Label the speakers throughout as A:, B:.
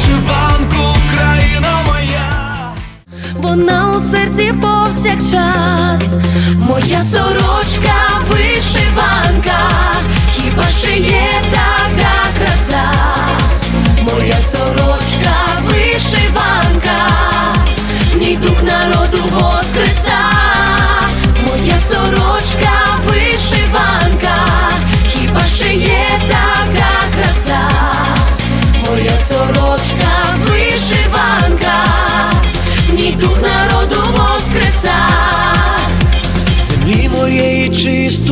A: вишиванку, країна моя, вона у серці повсякчас, моя сорочка вишиванка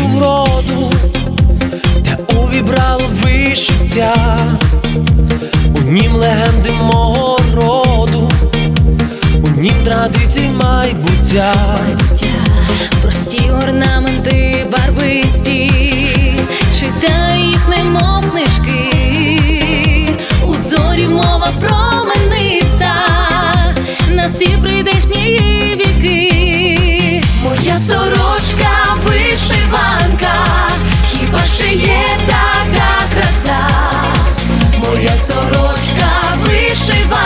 B: вроду, та увібрало вишиття, у нім легенди мого роду, у нім традицій майбуття.
A: є така краса, моя сорочка вишива.